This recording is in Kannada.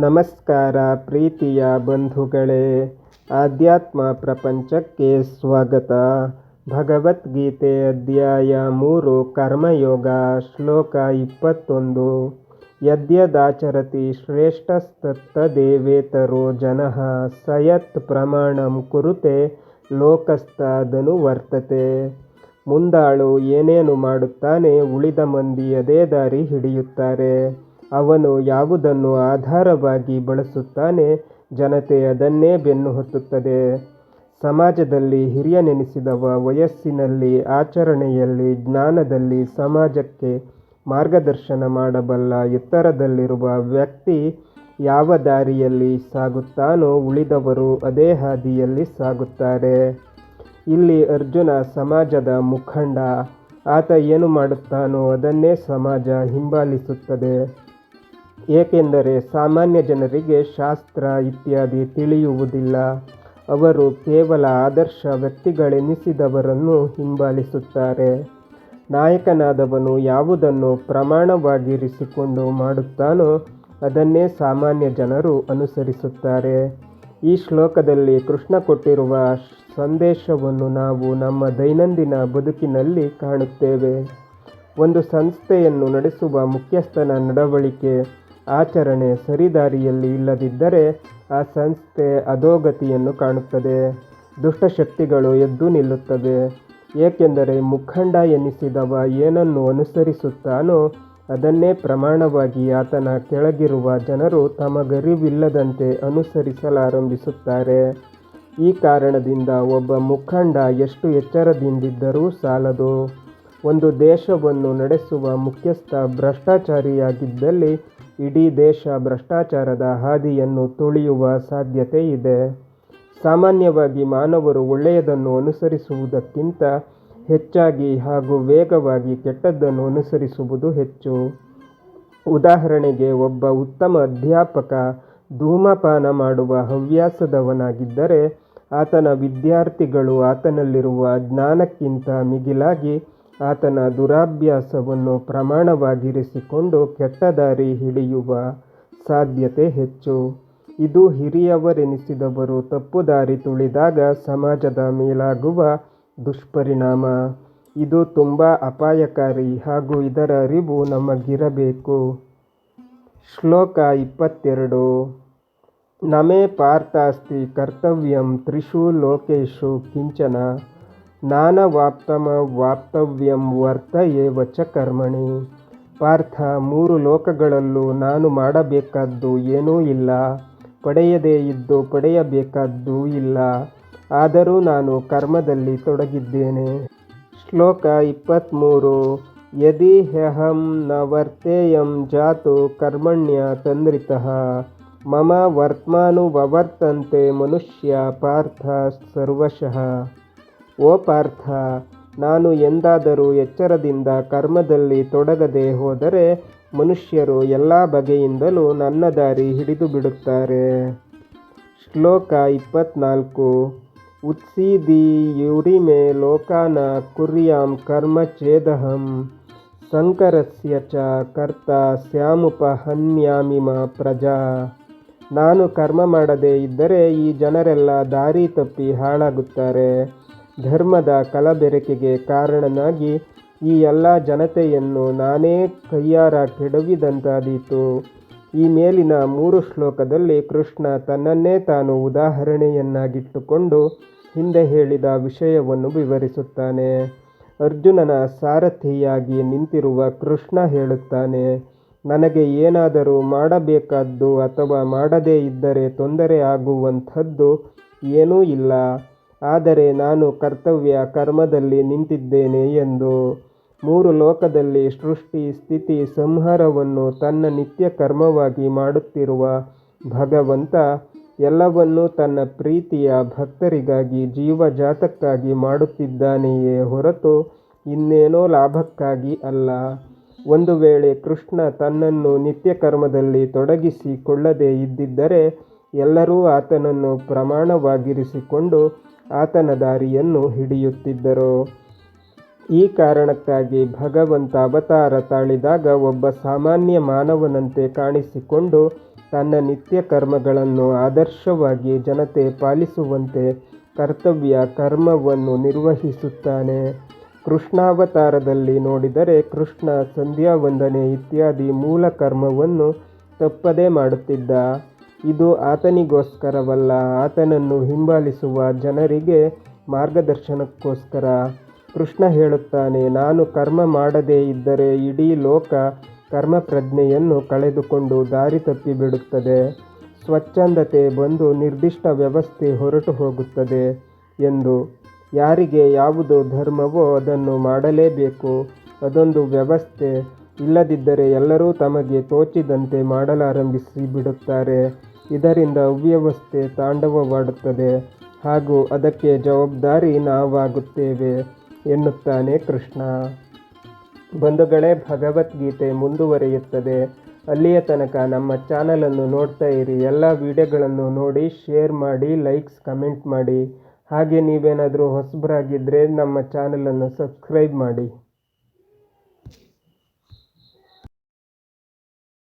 ನಮಸ್ಕಾರ ಪ್ರೀತಿಯ ಬಂಧುಗಳೇ, ಆಧ್ಯಾತ್ಮ ಪ್ರಪಂಚಕ್ಕೆ ಸ್ವಾಗತ. ಭಗವದ್ಗೀತೆ ಅಧ್ಯಾಯ ಮೂರು, ಕರ್ಮಯೋಗ, ಶ್ಲೋಕ ಇಪ್ಪತ್ತೊಂದು. ಯದ್ಯದಾಚರತಿ ಶ್ರೇಷ್ಠಸ್ತತ್ತದೇವೇತರೋ ಜನಃ ಸಯತ್ ಯತ್ ಪ್ರಮಾಣಂ ಕುರುತೆ ಲೋಕಸ್ಥದನುವರ್ತತೆ ಮುಂದಾಳು ಏನೇನು ಮಾಡುತ್ತಾನೆ ಉಳಿದ ಮಂದಿ ಅದೇ ದಾರಿ ಹಿಡಿಯುತ್ತಾರೆ. ಅವನು ಯಾವುದನ್ನು ಆಧಾರವಾಗಿ ಬಳಸುತ್ತಾನೆ, ಜನತೆ ಅದನ್ನೇ ಬೆನ್ನು ಹತ್ತುತ್ತದೆ ಸಮಾಜದಲ್ಲಿ ಹಿರಿಯನೆನಿಸಿದವ ವಯಸ್ಸಿನಲ್ಲಿ, ಆಚರಣೆಯಲ್ಲಿ, ಜ್ಞಾನದಲ್ಲಿ, ಸಮಾಜಕ್ಕೆ ಮಾರ್ಗದರ್ಶನ ಮಾಡಬಲ್ಲ ಎತ್ತರದಲ್ಲಿರುವ ವ್ಯಕ್ತಿ ಯಾವ ದಾರಿಯಲ್ಲಿ ಸಾಗುತ್ತಾನೋ ಉಳಿದವರು ಅದೇ ಹಾದಿಯಲ್ಲಿ ಸಾಗುತ್ತಾರೆ. ಇಲ್ಲಿ ಅರ್ಜುನ ಸಮಾಜದ ಮುಖಂಡ, ಆತ ಏನು ಮಾಡುತ್ತಾನೋ ಅದನ್ನೇ ಸಮಾಜ ಹಿಂಬಾಲಿಸುತ್ತದೆ. ಏಕೆಂದರೆ ಸಾಮಾನ್ಯ ಜನರಿಗೆ ಶಾಸ್ತ್ರ ಇತ್ಯಾದಿ ತಿಳಿಯುವುದಿಲ್ಲ. ಅವರು ಕೇವಲ ಆದರ್ಶ ವ್ಯಕ್ತಿಗಳೆನಿಸಿದವರನ್ನು ಹಿಂಬಾಲಿಸುತ್ತಾರೆ. ನಾಯಕನಾದವನು ಯಾವುದನ್ನು ಪ್ರಮಾಣವಾಗಿರಿಸಿಕೊಂಡು ಮಾಡುತ್ತಾನೋ ಅದನ್ನೇ ಸಾಮಾನ್ಯ ಜನರು ಅನುಸರಿಸುತ್ತಾರೆ. ಈ ಶ್ಲೋಕದಲ್ಲಿ ಕೃಷ್ಣ ಕೊಟ್ಟಿರುವ ಸಂದೇಶವನ್ನು ನಾವು ನಮ್ಮ ದೈನಂದಿನ ಬದುಕಿನಲ್ಲಿ ಕಾಣುತ್ತೇವೆ. ಒಂದು ಸಂಸ್ಥೆಯನ್ನು ನಡೆಸುವ ಮುಖ್ಯಸ್ಥನ ನಡವಳಿಕೆ ಆಚರಣೆ ಸರಿದಾರಿಯಲ್ಲಿ ಇಲ್ಲದಿದ್ದರೆ ಆ ಸಂಸ್ಥೆ ಅಧೋಗತಿಯನ್ನು ಕಾಣುತ್ತದೆ. ದುಷ್ಟಶಕ್ತಿಗಳು ಎದ್ದು ನಿಲ್ಲುತ್ತವೆ. ಏಕೆಂದರೆ ಮುಖಂಡ ಎನಿಸಿದವ ಏನನ್ನು ಅನುಸರಿಸುತ್ತಾನೋ ಅದನ್ನೇ ಪ್ರಮಾಣವಾಗಿ ಆತನ ಕೆಳಗಿರುವ ಜನರು ತಮಗರಿವಿಲ್ಲದಂತೆ ಅನುಸರಿಸಲಾರಂಭಿಸುತ್ತಾರೆ. ಈ ಕಾರಣದಿಂದ ಒಬ್ಬ ಮುಖಂಡ ಎಷ್ಟು ಎಚ್ಚರದಿಂದಿದ್ದರೂ ಸಾಲದು. ಒಂದು ದೇಶವನ್ನು ನಡೆಸುವ ಮುಖ್ಯಸ್ಥ ಭ್ರಷ್ಟಾಚಾರಿಯಾಗಿದ್ದಲ್ಲಿ ಇಡೀ ದೇಶ ಭ್ರಷ್ಟಾಚಾರದ ಹಾದಿಯನ್ನು ತುಳಿಯುವ ಸಾಧ್ಯತೆ ಇದೆ. ಸಾಮಾನ್ಯವಾಗಿ ಮಾನವರು ಒಳ್ಳೆಯದನ್ನು ಅನುಸರಿಸುವುದಕ್ಕಿಂತ ಹೆಚ್ಚಾಗಿ ಹಾಗೂ ವೇಗವಾಗಿ ಕೆಟ್ಟದ್ದನ್ನು ಅನುಸರಿಸುವುದು ಹೆಚ್ಚು. ಉದಾಹರಣೆಗೆ, ಒಬ್ಬ ಉತ್ತಮ ಅಧ್ಯಾಪಕ ಧೂಮಪಾನ ಮಾಡುವ ಹವ್ಯಾಸದವನಾಗಿದ್ದರೆ, ಆತನ ವಿದ್ಯಾರ್ಥಿಗಳು ಆತನಲ್ಲಿರುವ ಜ್ಞಾನಕ್ಕಿಂತ ಮಿಗಿಲಾಗಿ ಆತನ ದುರಾಭ್ಯಾಸವನ್ನು ಪ್ರಮಾಣವಾಗಿರಿಸಿಕೊಂಡು ಕೆಟ್ಟ ದಾರಿ ಹಿಡಿಯುವ ಸಾಧ್ಯತೆ ಹೆಚ್ಚು. ಇದು ಹಿರಿಯವರೆನಿಸಿದವರು ತಪ್ಪು ದಾರಿ ತುಳಿದಾಗ ಸಮಾಜದ ಮೇಲಾಗುವ ದುಷ್ಪರಿಣಾಮ. ಇದು ತುಂಬ ಅಪಾಯಕಾರಿ ಹಾಗೂ ಇದರ ಅರಿವು ನಮಗಿರಬೇಕು. ಶ್ಲೋಕ ಇಪ್ಪತ್ತೆರಡು. ನಮೇ ಪಾರ್ಥಾಸ್ತಿ ಕರ್ತವ್ಯಂ ತ್ರಿಷು ಲೋಕೇಶು ಕಿಂಚನ. ನಾನವಾಪ್ತಮವಾಪ್ತವ್ಯಂ ವರ್ತ ಏವ ಚ ಕರ್ಮಣಿ. ಪಾರ್ಥ, ಮೂರು ಲೋಕಗಳಲ್ಲೂ ನಾನು ಮಾಡಬೇಕಾದ್ದು ಏನೂ ಇಲ್ಲ. ಪಡೆಯದೇ ಇದ್ದು ಪಡೆಯಬೇಕಾದ್ದೂ ಇಲ್ಲ. ಆದರೂ ನಾನು ಕರ್ಮದಲ್ಲಿ ತೊಡಗಿದ್ದೇನೆ. ಶ್ಲೋಕ ಇಪ್ಪತ್ತ್ಮೂರು ಯದಿ ಹ್ಯಹಂ ನ ವರ್ತೇಯಂ ಜಾತು ಕರ್ಮಣ್ಯ ತಂದ್ರಿತಃ. ಮಮ ವರ್ತಮಾನುವರ್ತಂತೆ ಮನುಷ್ಯ ಪಾರ್ಥ ಸರ್ವಶಃ. ಓ ಪಾರ್ಥ, ನಾನು ಎಂದಾದರೂ ಎಚ್ಚರದಿಂದ ಕರ್ಮದಲ್ಲಿ ತೊಡಗದೆ ಹೋದರೆ ಮನುಷ್ಯರು ಎಲ್ಲ ಬಗೆಯಿಂದಲೂ ನನ್ನ ದಾರಿ ಹಿಡಿದು ಬಿಡುತ್ತಾರೆ ಶ್ಲೋಕ ಇಪ್ಪತ್ನಾಲ್ಕು. ಉತ್ಸೀದಿಯುರಿಮೆ ಲೋಕಾನ ಕುರ್ಯಾಂ ಕರ್ಮ ಛೇದಹಂ, ಸಂಕರಸ್ಯ ಚ ಕರ್ತ ಸ್ಯಾಮುಪಹನ್ಯಾಮಿಮ ಪ್ರಜಾ. ನಾನು ಕರ್ಮ ಮಾಡದೇ ಇದ್ದರೆ ಈ ಜನರೆಲ್ಲ ದಾರಿ ತಪ್ಪಿ ಹಾಳಾಗುತ್ತಾರೆ. ಧರ್ಮದ ಕಲಬೆರಕೆಗೆ ಕಾರಣನಾಗಿ ಈ ಎಲ್ಲ ಜನತೆಯನ್ನು ನಾನೇ ಕೈಯಾರ ಕೆಡವಿದಂತಾದೀತು ಈ ಮೇಲಿನ ಮೂರು ಶ್ಲೋಕದಲ್ಲಿ ಕೃಷ್ಣ ತನ್ನನ್ನೇ ತಾನು ಉದಾಹರಣೆಯನ್ನಾಗಿಟ್ಟುಕೊಂಡು ಹಿಂದೆ ಹೇಳಿದ ವಿಷಯವನ್ನು ವಿವರಿಸುತ್ತಾನೆ. ಅರ್ಜುನನ ಸಾರಥಿಯಾಗಿ ನಿಂತಿರುವ ಕೃಷ್ಣ ಹೇಳುತ್ತಾನೆ, ನನಗೆ ಏನಾದರೂ ಮಾಡಬೇಕಾದ್ದು ಅಥವಾ ಮಾಡದೇ ಇದ್ದರೆ ತೊಂದರೆ ಆಗುವಂಥದ್ದು ಏನೂ ಇಲ್ಲ. ಆದರೆ ನಾನು ಕರ್ತವ್ಯ ಕರ್ಮದಲ್ಲಿ ನಿಂತಿದ್ದೇನೆ ಎಂದು ಮೂರು ಲೋಕದಲ್ಲಿ ಸೃಷ್ಟಿ, ಸ್ಥಿತಿ, ಸಂಹಾರವನ್ನು ತನ್ನ ನಿತ್ಯ ಕರ್ಮವಾಗಿ ಮಾಡುತ್ತಿರುವ ಭಗವಂತ ಎಲ್ಲವನ್ನೂ ತನ್ನ ಪ್ರೀತಿಯ ಭಕ್ತರಿಗಾಗಿ ಜೀವಜಾತಕ್ಕಾಗಿ ಮಾಡುತ್ತಿದ್ದಾನೆಯೇ ಹೊರತು ಇನ್ನೇನೋ ಲಾಭಕ್ಕಾಗಿ ಅಲ್ಲ. ಒಂದು ವೇಳೆ ಕೃಷ್ಣ ತನ್ನನ್ನು ನಿತ್ಯ ಕರ್ಮದಲ್ಲಿ ತೊಡಗಿಸಿಕೊಳ್ಳದೇ ಇದ್ದಿದ್ದರೆ ಎಲ್ಲರೂ ಆತನನ್ನು ಪ್ರಮಾಣವಾಗಿರಿಸಿಕೊಂಡು ಆತನ ದಾರಿಯನ್ನು ಹಿಡಿಯುತ್ತಿದ್ದರು. ಈ ಕಾರಣಕ್ಕಾಗಿ ಭಗವಂತ ಅವತಾರ ತಾಳಿದಾಗ ಒಬ್ಬ ಸಾಮಾನ್ಯ ಮಾನವನಂತೆ ಕಾಣಿಸಿಕೊಂಡು ತನ್ನ ನಿತ್ಯ ಕರ್ಮಗಳನ್ನು ಆದರ್ಶವಾಗಿ ಜನತೆ ಪಾಲಿಸುವಂತೆ ಕರ್ತವ್ಯ ಕರ್ಮವನ್ನು ನಿರ್ವಹಿಸುತ್ತಾನೆ. ಕೃಷ್ಣಾವತಾರದಲ್ಲಿ ನೋಡಿದರೆ ಕೃಷ್ಣ ಸಂಧ್ಯಾ ವಂದನೆ ಇತ್ಯಾದಿ ಮೂಲ ಕರ್ಮವನ್ನು ತಪ್ಪದೇ ಮಾಡುತ್ತಿದ್ದ. ಇದು ಆತನಿಗೋಸ್ಕರವಲ್ಲ, ಆತನನ್ನು ಹಿಂಬಾಲಿಸುವ ಜನರಿಗೆ ಮಾರ್ಗದರ್ಶನಕ್ಕೋಸ್ಕರ. ಕೃಷ್ಣ ಹೇಳುತ್ತಾನೆ, ನಾನು ಕರ್ಮ ಮಾಡದೇ ಇದ್ದರೆ ಇಡೀ ಲೋಕ ಕರ್ಮ ಪ್ರಜ್ಞೆಯನ್ನು ಕಳೆದುಕೊಂಡು ದಾರಿ ತಪ್ಪಿಬಿಡುತ್ತದೆ ಸ್ವಚ್ಛಂದತೆ ಬಂದು ನಿರ್ದಿಷ್ಟ ವ್ಯವಸ್ಥೆ ಹೊರಟು ಹೋಗುತ್ತದೆ ಎಂದು. ಯಾರಿಗೆ ಯಾವುದು ಧರ್ಮವೋ ಅದನ್ನು ಮಾಡಲೇಬೇಕು. ಅದೊಂದು ವ್ಯವಸ್ಥೆ ಇಲ್ಲದಿದ್ದರೆ ಎಲ್ಲರೂ ತಮಗೆ ತೋಚಿದಂತೆ ಮಾಡಲಾರಂಭಿಸಿ ಬಿಡುತ್ತಾರೆ. ಇದರಿಂದ ಅವ್ಯವಸ್ಥೆ ತಾಂಡವವಾಡುತ್ತದೆ ಹಾಗೂ ಅದಕ್ಕೆ ಜವಾಬ್ದಾರಿ ನಾವಾಗುತ್ತೇವೆ ಎನ್ನುತ್ತಾನೆ ಕೃಷ್ಣ. ಬಂಧುಗಳೇ, ಭಗವದ್ಗೀತೆ ಮುಂದುವರಿಯುತ್ತದೆ. ಅಲ್ಲಿಯ ತನಕ ನಮ್ಮ ಚಾನಲನ್ನು ನೋಡ್ತಾ ಇರಿ. ಎಲ್ಲ ವಿಡಿಯೋಗಳನ್ನು ನೋಡಿ, ಶೇರ್ ಮಾಡಿ, ಲೈಕ್ಸ್, ಕಮೆಂಟ್ ಮಾಡಿ. ಹಾಗೆ ನೀವೇನಾದರೂ ಹೊಸಬರಾಗಿದ್ದರೆ ನಮ್ಮ ಚಾನಲನ್ನು ಸಬ್ಸ್ಕ್ರೈಬ್ ಮಾಡಿ.